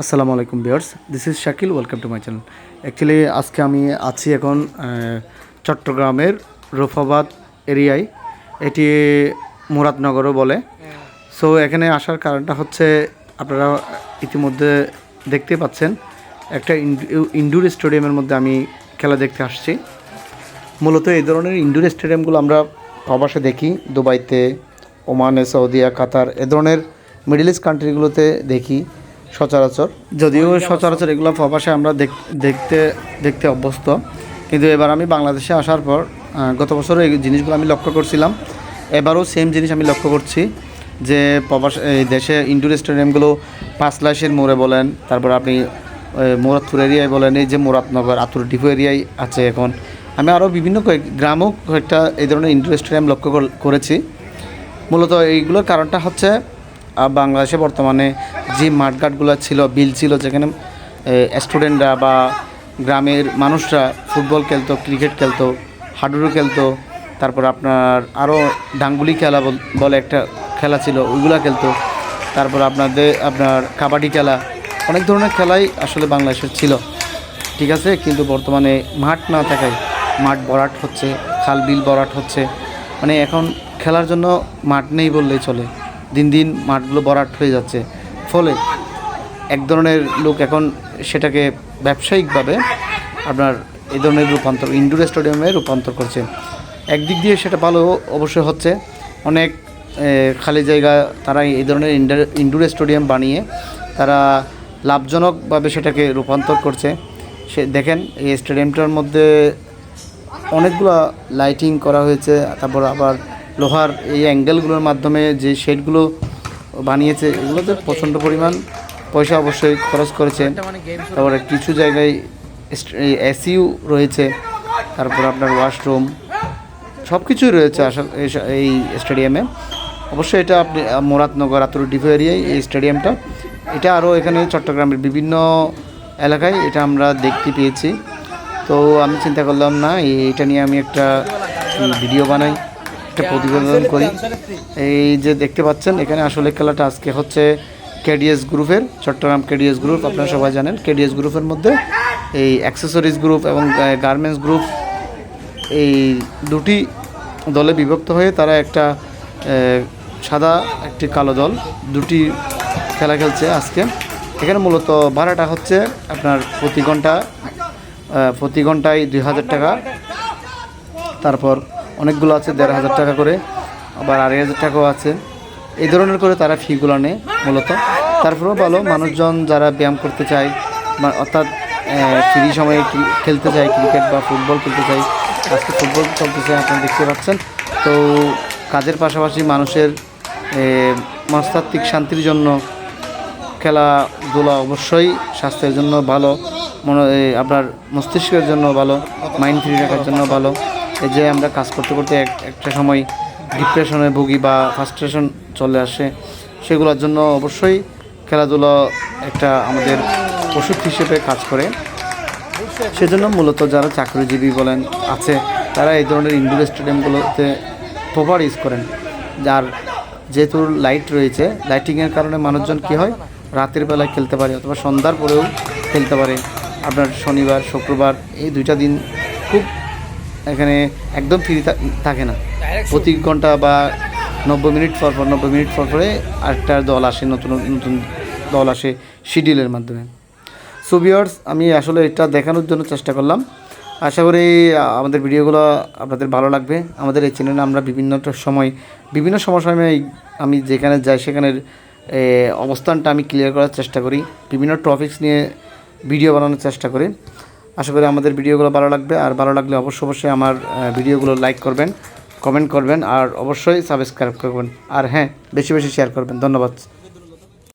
আসসালামু আলাইকুম viewers this is Shakil welcome to my channel actually আজকে আমি আছি এখন চট্টগ্রামের রফাবাদ এরিয়ায়। এটি মুরাদনগরও বলে। সো এখানে আসার কারণটা হচ্ছে, আপনারা ইতিমধ্যে দেখতে পাচ্ছেন, একটা ইন্ডু- ইনডোর স্টেডিয়ামের মধ্যে আমি খেলা দেখতে আসছি। মূলত এই ধরনের ইনডোর স্টেডিয়ামগুলো আমরা প্রবাসে দেখি, দুবাইতে, ওমানে, সৌদিয়া, কাতার, এ ধরনের মিডল ইস্ট কান্ট্রিগুলোতে দেখি। সচরাচর। যদিও সচরাচর এগুলো প্রবাসে আমরা দেখ- দেখতে দেখতে অভ্যস্ত। কিন্তু এবার আমি বাংলাদেশে আসার পর গত বছরও এই জিনিসগুলো আমি লক্ষ্য করছিলাম। এবারও সেম জিনিস আমি লক্ষ্য করছি, যে প্রবাস, এই দেশে ইনডোর স্টেডিয়ামগুলো পাঁচলাইশের মোড়ে বলেন, তারপর আপনি মুরাদপুর এরিয়ায় বলেন, এই যে মুরাদনগর, আতুর ডিপো এরিয়ায় আছে এখন। আমি আরও বিভিন্ন কয়েক, গ্রামও কয়েকটা এই ধরনের ইনডোর স্টেডিয়াম লক্ষ্য করেছি। মূলত এইগুলোর কারণটা হচ্ছে বাংলাদেশে বর্তমানে যে মাঠঘাটগুলো ছিল, বিল ছিল, যেখানে স্টুডেন্টরা বা গ্রামের মানুষরা ফুটবল খেলতো ক্রিকেট খেলতো, হাডুডু খেলতো, তারপর আপনার আরও ডাঙ্গুলি খেলা বল- একটা খেলা ছিল, ওইগুলা খেলতো। তারপর আপনাদের, আপনার কাবাডি খেলা, অনেক ধরনের খেলাই আসলে বাংলাদেশের ছিল। ঠিক আছে, কিন্তু বর্তমানে মাঠ না থাকায় মাঠ বরাট হচ্ছে, খাল বিল ভরাট হচ্ছে। মানে এখন খেলার জন্য মাঠ নেই বললেই চলে। দিন দিন মাঠগুলো ভরাট হয়ে যাচ্ছে। ফলে এক ধরনের লোক এখন সেটাকে ব্যবসায়িকভাবে আপনার এই ধরনের রূপান্তর ইনডোর স্টেডিয়ামে রূপান্তর করছে। একদিক দিয়ে সেটা ভালো অবশ্যই হচ্ছে। অনেক খালি জায়গা তারা এই ধরনের ইন্ডার স্টেডিয়াম বানিয়ে তারা লাভজনকভাবে সেটাকে রূপান্তর করছে। সে, দেখেন এই স্টেডিয়ামটার মধ্যে অনেকগুলো লাইটিং করা হয়েছে, তারপর আবার লোহার এই অ্যাঙ্গেলগুলোর মাধ্যমে যে শেডগুলো বানিয়েছে এগুলোতে প্রচণ্ড পরিমাণ পয়সা অবশ্যই খরচ করেছে তারপরে কিছু জায়গায় এসিউ রয়েছে তারপর আপনার ওয়াশরুম সব কিছুই রয়েছে আসলে এই স্টেডিয়ামে। অবশ্যই এটা আপনি আহ, মুরাদনগর আতুর ডিপো এরিয়ায় এই স্টেডিয়ামটা। এটা আরও এখানে চট্টগ্রামের বিভিন্ন এলাকায় এটা আমরা দেখতে পেয়েছি। তো আমি চিন্তা করলাম না এটা নিয়ে আমি একটা ভিডিও বানাই। একটা প্রতিবেদন করি। এই যে দেখতে পাচ্ছেন এখানে আসলে খেলাটা আজকে হচ্ছে কেডিএস গ্রুপের চট্টগ্রাম কেডিএস গ্রুপ আপনারা সবাই জানেন কেডিএস গ্রুপের মধ্যে এই অ্যাক্সেসরিজ গ্রুপ এবং গার্মেন্টস গ্রুপ এই দুটি দলে বিভক্ত হয়ে তারা একটা সাদা একটি কালো দল দুটি খেলা খেলছে আজকে। এখানে মূলত ভাড়াটা হচ্ছে আপনার প্রতি ঘণ্টা প্রতি ঘন্টায় দুই হাজার টাকা। তারপর অনেকগুলো আছে, দেড় হাজার টাকা করে, আবার আড়াই হাজার টাকাও আছে। এই ধরনের করে তারা ফিগুলো নেয় মূলত। তারপরেও ভালো, মানুষজন যারা ব্যায়াম করতে চায়, বা অর্থাৎ ফ্রি সময়ে খেলতে চায়, ক্রিকেট বা ফুটবল খেলতে চায়, আজকে ফুটবল চলতেছে, আপনারা দেখতে পাচ্ছেন। তো কাজের পাশাপাশি মানুষের মনস্তাত্ত্বিক শান্তির জন্য খেলাধুলা অবশ্যই স্বাস্থ্যের জন্য ভালো, মনে আপনার মস্তিষ্কের জন্য ভালো মাইন্ড ফ্রি রাখার জন্য ভালো। এই যে আমরা কাজ করতে করতে একটা সময় ডিপ্রেশনে ভুগি বা ফ্রাস্ট্রেশন চলে আসে, সেগুলোর জন্য অবশ্যই খেলাধুলা একটা আমাদের ওষুধ হিসেবে কাজ করে। সেজন্য মূলত যারা চাকরিজীবী বলেন, আছে, তারা এই ধরনের ইনডোর স্টেডিয়ামগুলোতে প্রপার ইউজ করেন। যার যেহেতু লাইট রয়েছে লাইটিংয়ের কারণে মানুষজন কি হয়, রাতের বেলায় খেলতে পারে অথবা সন্ধ্যার পরেও খেলতে পারে। আপনার শনিবার, শুক্রবার এই দুইটা দিন খুব এখানে একদম ফ্রি থাকে না। প্রতি ঘণ্টা বা নব্বই মিনিট পর পর নব্বই মিনিট পর পরে আরেকটা দল আসে নতুন নতুন দল আসে শিডিউলের মাধ্যমে। সো ভিউয়ার্স আমি আসলে এটা দেখানোর জন্য চেষ্টা করলাম। আশা করি আমাদের ভিডিওগুলো আপনাদের ভালো লাগবে। আমাদের এই চ্যানেলে আমরা বিভিন্নটা সময় বিভিন্ন সময় আমি যেখানে যাই সেখানের অবস্থানটা আমি ক্লিয়ার করার চেষ্টা করি। বিভিন্ন টপিকস নিয়ে ভিডিও বানানোর চেষ্টা করি। আশা করি আমাদের ভিডিওগুলো ভালো লাগবে। আর ভালো লাগলে অবশ্যই অবশ্যই আমার ভিডিওগুলো লাইক করবেন কমেন্ট করবেন, আর অবশ্যই সাবস্ক্রাইব করবেন। আর হ্যাঁ বেশি বেশি শেয়ার করবেন। ধন্যবাদ।